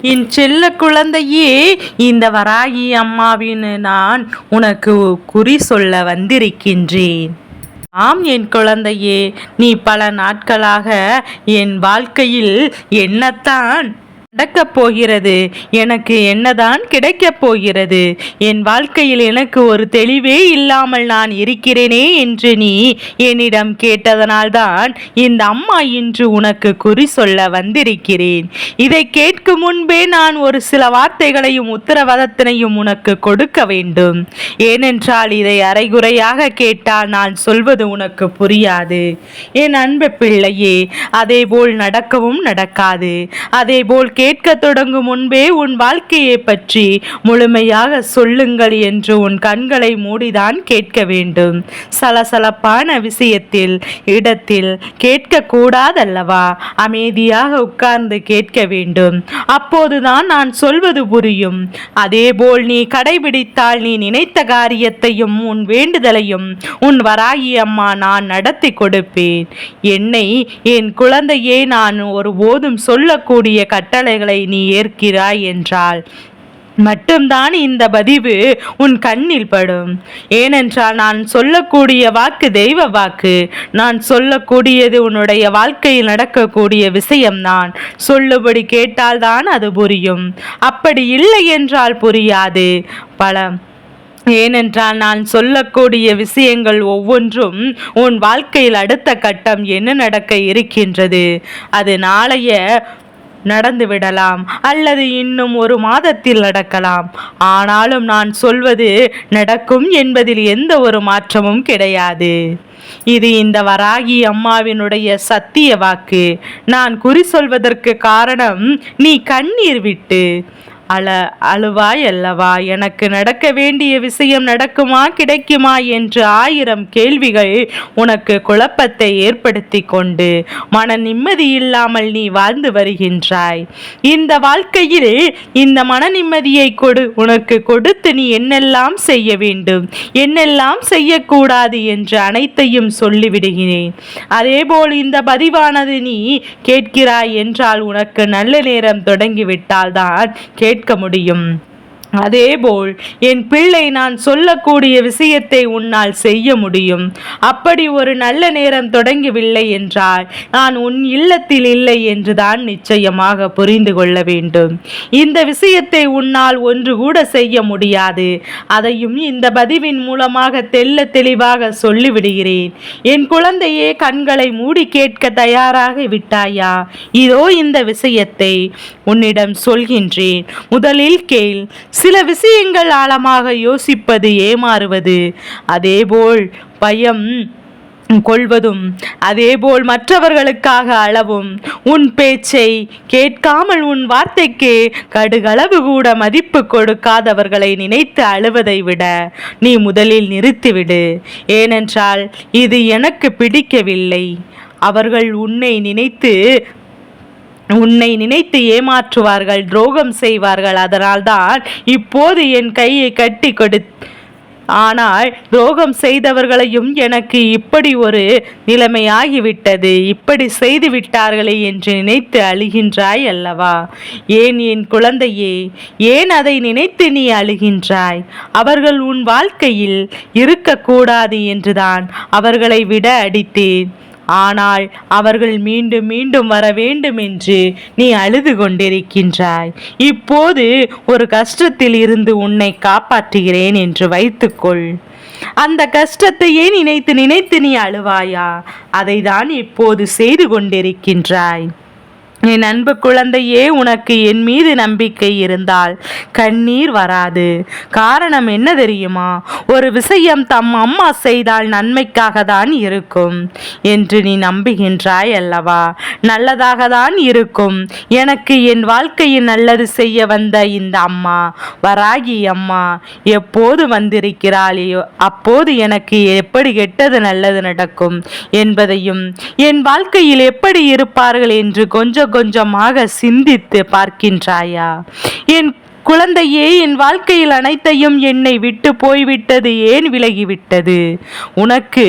என் செல்ல குழந்தையே இந்த வராகி அம்மாவின் நான் உனக்கு குறி சொல்ல வந்திருக்கின்றேன். ஆம் என் குழந்தையே நீ பல நாட்களாக என் வாழ்க்கையில் என்னத்தான் நடக்கப் போகிறது. எனக்கு என்னதான் கிடைக்கப் போகிறது? என் வாழ்க்கையில் எனக்கு ஒரு தெளிவே இல்லாமல் நான் இருக்கிறேனே என்று நீ என்னிடம் கேட்டதனால்தான் இந்த அம்மா இன்று உனக்கு குறி சொல்ல வந்திருக்கிறேன். இதை கேட்கும் முன்பே நான் ஒரு சில வார்த்தைகளையும் உத்தரவாதத்தினையும் உனக்கு கொடுக்க வேண்டும். ஏனென்றால் இதை அரைகுறையாக கேட்டால் நான் சொல்வது உனக்கு புரியாது. என் அன்பு பிள்ளையே அதேபோல் நடக்கவும் நடக்காது. அதேபோல் கேட்க தொடங்கும் முன்பே உன் வாழ்க்கையை பற்றி முழுமையாக சொல்லுங்கள் என்று உன் கண்களை மூடிதான் கேட்க வேண்டும். சலசலப்பான விஷயத்தில் இடத்தில் கேட்கக்கூடாதல்லவா? அமைதியாக உட்கார்ந்து கேட்க வேண்டும். அப்போதுதான் நான் சொல்வது புரியும். அதேபோல் நீ கடைபிடித்தால் நீ நினைத்த காரியத்தையும் உன் வேண்டுதலையும் உன் வராகி அம்மா நான் நடத்தி கொடுப்பேன். என்னை என் குழந்தையே நான் ஒருபோதும் சொல்லக்கூடிய கட்டளை கட்டளைகளை நீ ஏற்கிறாய் என்றால் மட்டும்தான் இந்த பதிவு உன் கண்ணில் படும். ஏனென்றால் நான் சொல்லக்கூடிய வாக்கு தெய்வ வாக்கு. நான் சொல்லக்கூடியது உன்னுடைய வாழ்க்கையில் நடக்கக்கூடிய விஷயம்தான். சொல்லுபடி கேட்டால்தான் அது புரியும். அப்படி இல்லை என்றால் புரியாது. பல ஏனென்றால் நான் சொல்லக்கூடிய விஷயங்கள் ஒவ்வொன்றும் உன் வாழ்க்கையில் அடுத்த கட்டம் என்ன நடக்க இருக்கின்றது? அது நாளைய நடந்துவிடலாம் அல்லது இன்னும் ஒரு மாதத்தில் நடக்கலாம். ஆனாலும் நான் சொல்வது நடக்கும் என்பதில் எந்த ஒரு மாற்றமும் கிடையாது. இது இந்த வராகி அம்மாவினுடைய சத்திய வாக்கு. நான் குறி சொல்வதற்கு காரணம் நீ கண்ணீர் விட்டு. அழ அழுவாய் அல்லவா? எனக்கு நடக்க வேண்டிய விஷயம் நடக்குமா கிடைக்குமா என்று ஆயிரம் கேள்விகள் உனக்கு குழப்பத்தை ஏற்படுத்தி கொண்டு மன நிம்மதி இல்லாமல் நீ வாழ்ந்து வருகின்றாய். இந்த வாழ்க்கையில் இந்த மன நிம்மதியை கொடு உனக்கு கொடுத்து நீ என்னெல்லாம் செய்ய வேண்டும் என்னெல்லாம் செய்யக்கூடாது என்று அனைத்தையும் சொல்லிவிடுகிறேன். அதேபோல் இந்த பதிவானது நீ கேட்கிறாய் என்றால் உனக்கு நல்ல நேரம் தொடங்கிவிட்டால்தான் தான் கேட்க முடியும். அதேபோல் என் பிள்ளை நான் சொல்லக்கூடிய விஷயத்தை உன்னால் செய்ய முடியும். அப்படி ஒரு நல்ல நேரம் தொடங்கவில்லை என்றால் நான் உன் இல்லத்தில் இல்லை என்றுதான் நிச்சயமாக புரிந்து கொள்ள வேண்டும். இந்த விஷயத்தை உன்னால் ஒன்று கூட செய்ய முடியாது. அதையும் இந்த பதிவின் மூலமாக தெல்ல தெளிவாக சொல்லிவிடுகிறேன். என் குழந்தையே கண்களை மூடி கேட்க தயாராக விட்டாயா? இதோ இந்த விஷயத்தை உன்னிடம் சொல்கின்றேன். முதலில் கேள் சில விஷயங்கள் ஆழமாக யோசிப்பது ஏமாறுவது. அதேபோல் பயம் கொள்வதும் அதேபோல் மற்றவர்களுக்காக அளவும். உன் பேச்சை கேட்காமல் உன் வார்த்தைக்கு கடுகளவு கூட மதிப்பு கொடுக்காதவர்களை நினைத்து அழுவதை விட நீ முதலில் நிறுத்திவிடு. ஏனென்றால் இது எனக்கு பிடிக்கவில்லை. அவர்கள் உன்னை நினைத்து உன்னை நினைத்து ஏமாற்றுவார்கள் துரோகம் செய்வார்கள். அதனால்தான் இப்போது என் கையை கட்டி கொடு. ஆனால் துரோகம் செய்தவர்களையும் எனக்கு இப்படி ஒரு நிலைமையாகிவிட்டது. இப்படி செய்து விட்டார்களே என்று நினைத்து அழுகின்றாய் அல்லவா? ஏன் என் குழந்தையே ஏன் அதை நினைத்து நீ அழுகின்றாய்? அவர்கள் உன் வாழ்க்கையில் இருக்கக்கூடாது என்றுதான் அவர்களை விட அடித்தேன். ஆனால் அவர்கள் மீண்டும் மீண்டும் வர வேண்டும் என்று நீ அழுது கொண்டிருக்கின்றாய். இப்போது ஒரு கஷ்டத்தில் இருந்து உன்னை காப்பாற்றுகிறேன் என்று வைத்துக்கொள். அந்த கஷ்டத்தையே நினைத்து நினைத்து நீ அழுவாயா? அதை தான் இப்போது செய்து கொண்டிருக்கின்றாய். என் அன்பு குழந்தையே உனக்கு என் மீது நம்பிக்கை இருந்தால் கண்ணீர் வராது. காரணம் என்ன தெரியுமா? ஒரு விஷயம் தம் அம்மா செய்தால் நன்மைக்காக தான் இருக்கும் என்று நீ நம்புகின்றாய் அல்லவா? நல்லதாக தான் இருக்கும். எனக்கு என் வாழ்க்கையில் நல்லது செய்ய வந்த இந்த அம்மா வராகி அம்மா எப்போது வந்திருக்கிறாளையோ அப்போது எனக்கு எப்படி கெட்டது நல்லது நடக்கும் என்பதையும் என் வாழ்க்கையில் எப்படி இருப்பார்கள் என்று கொஞ்சம் கொஞ்சமாக சிந்தித்து பார்க்கின்றாயா? என் குழந்தையே என் வாழ்க்கையில் அனைத்தையும் என்னை விட்டு போய்விட்டது ஏன் விலகிவிட்டது? உனக்கு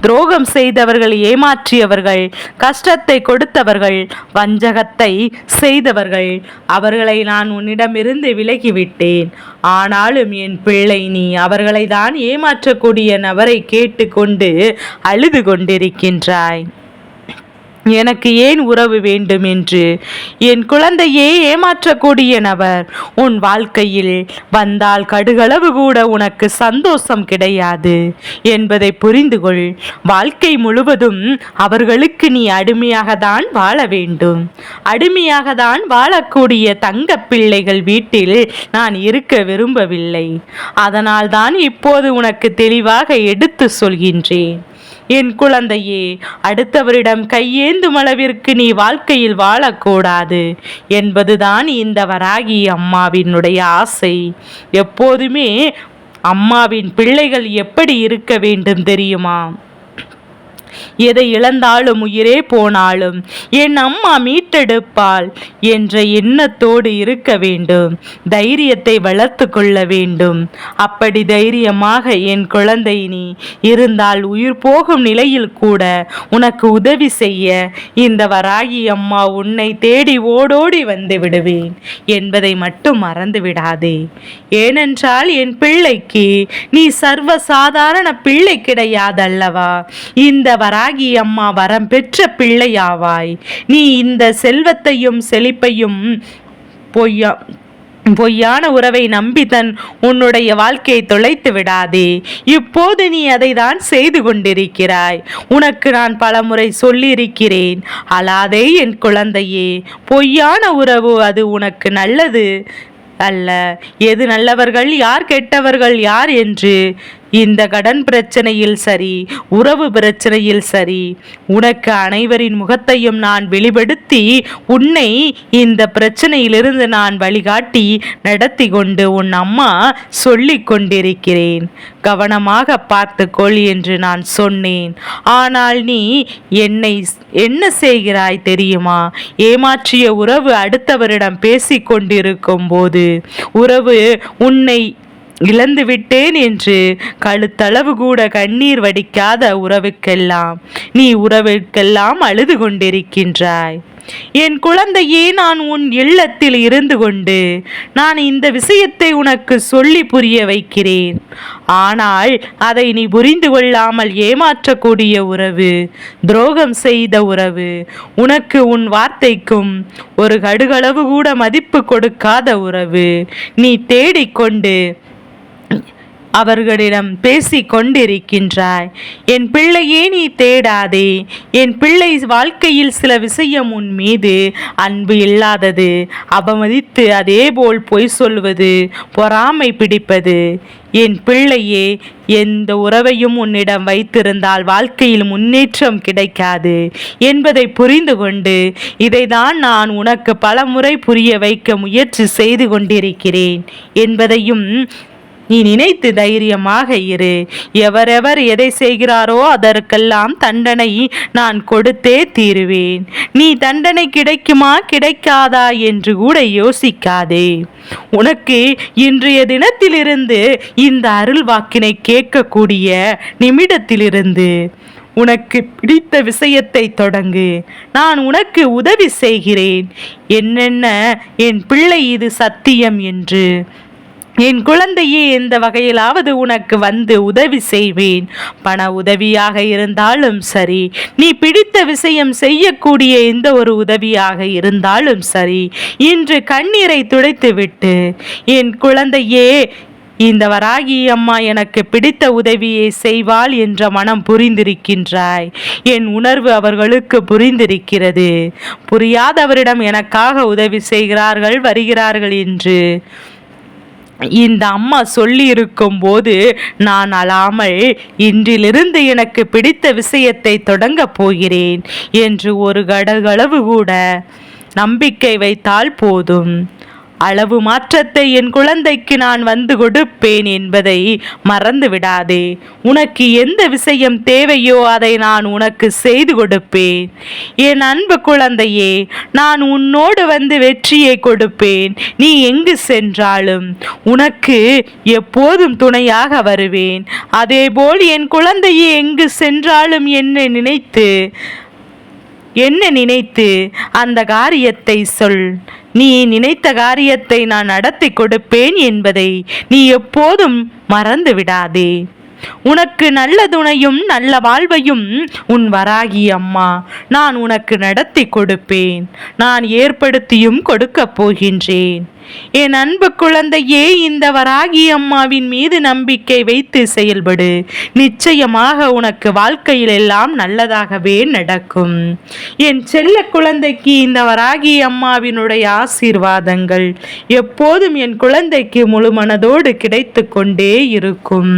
துரோகம் செய்தவர்கள் ஏமாற்றியவர்கள் கஷ்டத்தை கொடுத்தவர்கள் வஞ்சகத்தை செய்தவர்கள் அவர்களை நான் உன்னிடமிருந்து விலகிவிட்டேன். ஆனாலும் என் பிள்ளை நீ அவர்களை தான் ஏமாற்றக்கூடிய நபரை கேட்டுக்கொண்டு அழுது கொண்டிருக்கின்றாய். எனக்கு ஏன் உறவு வேண்டும் என்று? என் குழந்தையே ஏமாற்றக்கூடிய நபர். உன் வாழ்க்கையில் வந்தால் கடுகளவு கூட உனக்கு சந்தோஷம் கிடையாது என்பதை புரிந்து கொள் வாழ்க்கை முழுவதும் அவர்களுக்கு நீ அடிமையாக தான் வாழ வேண்டும். அடிமையாக தான் வாழக்கூடிய தங்க பிள்ளைகள் வீட்டில் நான் இருக்க விரும்பவில்லை. அதனால் தான் இப்போது உனக்கு தெளிவாக எடுத்து சொல்கின்றேன். என் குழந்தையே அடுத்தவரிடம் கையேந்தும் அளவிற்கு நீ வாழ்க்கையில் வாழக்கூடாது என்பதுதான் இந்த வராகி அம்மாவினுடைய ஆசை. எப்போதுமே அம்மாவின் பிள்ளைகள் எப்படி இருக்க வேண்டும் தெரியுமா? எதை இழந்தாலும் உயிரே போனாலும் என் அம்மா மீட்டெடுப்பாள் என்ற எண்ணத்தோடு இருக்க வேண்டும் தைரியத்தை வளர்த்து கொள்ள வேண்டும். அப்படி தைரியமாக என் குழந்தை நீ இருந்தால் உயிர் போகும் நிலையில் கூட உனக்கு உதவி செய்ய இந்த வராகி அம்மா உன்னை தேடி ஓடோடி வந்து விடுவேன் என்பதை மட்டும் மறந்து விடாதே ஏனென்றால் என் பிள்ளைக்கு நீ சர்வ சாதாரண பிள்ளை கிடையாதல்லவா? இந்த வராகி அம்மா வரம் பெற்ற பிள்ளையாவாய். நீ இந்த செல்வத்தையும் செழிப்பையும் பொய்யா பொய்யான உறவை நம்பி தன் உன்னுடைய வாழ்க்கையை தொலைத்து விடாதே. இப்போது நீ அதை தான் செய்து கொண்டிருக்கிறாய். உனக்கு நான் பலமுறை சொல்லியிருக்கிறேன். அலாதே என் குழந்தையே. பொய்யான உறவு அது உனக்கு நல்லது அல்ல. எது நல்லவர்கள் யார் கெட்டவர்கள் யார் என்று இந்த கடன் பிரச்சனையில் சரி உறவு பிரச்சனையில் சரி உனக்கு அனைவரின் முகத்தையும் நான் வெளிப்படுத்தி உன்னை இந்த பிரச்சனையிலிருந்து நான் வழிகாட்டி நடத்தி கொண்டு உன் அம்மா சொல்லி கொண்டிருக்கிறேன். கவனமாக பார்த்துக்கொள் என்று நான் சொன்னேன். ஆனால் நீ என்னை என்ன செய்கிறாய் தெரியுமா? ஏமாற்றிய உறவு அடுத்தவரிடம் பேசி கொண்டிருக்கும் போது உறவு உன்னை இழந்து விட்டேன் என்று கழுத்தளவு கூட கண்ணீர் வடிக்காத உறவுக்கெல்லாம். நீ உறவுக்கெல்லாம் அழுது கொண்டிருக்கின்றாய். என் குழந்தையே நான் உன் இல்லத்தில் இருந்து கொண்டு நான் இந்த விஷயத்தை உனக்கு சொல்லி புரிய வைக்கிறேன். ஆனால் அதை நீ புரிந்து கொள்ளாமல் ஏமாற்றக்கூடிய உறவு துரோகம் செய்த உறவு உனக்கு உன் வார்த்தைக்கும் ஒரு கடுகளவு கூட மதிப்பு கொடுக்காத உறவு நீ தேடிக்கொண்டு அவர்களிடம் பேசி கொண்டிருக்கின்றாய் என் பிள்ளையே நீ தேடாதே. என் பிள்ளை வாழ்க்கையில் சில விஷயம் உன் மீது அன்பு இல்லாதது. அவமதித்து அதேபோல் பொய் சொல்வது பொறாமை பிடிப்பது. என் பிள்ளையே எந்த உறவையும் உன்னிடம் வைத்திருந்தால் வாழ்க்கையில் முன்னேற்றம் கிடைக்காது என்பதை புரிந்து கொண்டு இதைதான் நான் உனக்கு பலமுறை புரிய வைக்க முயற்சி செய்து கொண்டிருக்கிறேன் என்பதையும் நீ நினைத்து தைரியமாக இரு. எவரெவர் எதை செய்கிறாரோ அதற்கெல்லாம் தண்டனை நான் கொடுத்தே தீருவேன். நீ தண்டனை கிடைக்குமா கிடைக்காதா என்று கூட யோசிக்காதே. உனக்கு இன்றைய தினத்திலிருந்து இந்த அருள் வாக்கினை கேட்கக்கூடிய நிமிடத்திலிருந்து உனக்கு பிடித்த விஷயத்தை தொடங்கு. நான் உனக்கு உதவி செய்கிறேன். என்னென்ன என் பிள்ளை இது சத்தியம் என்று. என் குழந்தையே இந்த வகையிலாவது உனக்கு வந்து உதவி செய்வேன். பண உதவியாக இருந்தாலும் சரி நீ பிடித்த விஷயம் செய்யக்கூடிய எந்த ஒரு உதவியாக இருந்தாலும் சரி இன்று கண்ணீரை துடைத்துவிட்டு என் குழந்தையே இந்த வராகி அம்மா எனக்கு பிடித்த உதவியை செய்வாள் என்ற மனம் புரிந்திருக்கின்றாய். என் உணர்வு அவர்களுக்கு புரிந்திருக்கிறது. புரியாதவரிடம் எனக்காக உதவி செய்கிறார்கள் வருகிறார்கள் என்று இந்த அம்மா சொல்லி இருக்கும் போது நான் அழாமல் இன்றிலிருந்து எனக்கு பிடித்த விஷயத்தை தொடங்கப் போகிறேன் என்று ஒரு கடகளவு கூட நம்பிக்கை வைத்தால் போதும். அளவு மாற்றத்தை என் குழந்தைக்கு நான் வந்து கொடுப்பேன் என்பதை மறந்து விடாதே. உனக்கு எந்த விஷயம் தேவையோ அதை நான் உனக்கு செய்து கொடுப்பேன். என் அன்பு குழந்தையே நான் உன்னோடு வந்து வெற்றியை கொடுப்பேன். நீ எங்கு சென்றாலும் உனக்கு எப்போதும் துணையாக வருவேன். அதேபோல் என் குழந்தையே எங்கு சென்றாலும் என்னை நினைத்து என்ன நினைத்து அந்த காரியத்தை சொல். நீ நினைத்த காரியத்தை நான் நடத்தி கொடுப்பேன் என்பதை நீ எப்போதும் மறந்து விடாதே உனக்கு நல்ல துணையும் நல்ல வாழ்வையும் உன் வராகி அம்மா நான் உனக்கு நடத்தி கொடுப்பேன். நான் ஏற்படுத்தியும் கொடுக்கப் போகின்றேன். என் அன்பு குழந்தையே இந்த வராகி அம்மாவின் மீது நம்பிக்கை வைத்து செயல்படு. நிச்சயமாக உனக்கு வாழ்க்கையில் எல்லாம் நல்லதாகவே நடக்கும். என் செல்ல குழந்தைக்கு இந்த வராகி அம்மாவினுடைய ஆசீர்வாதங்கள் எப்போதும் என் குழந்தைக்கு முழு மனதோடு கிடைத்து கொண்டே இருக்கும்.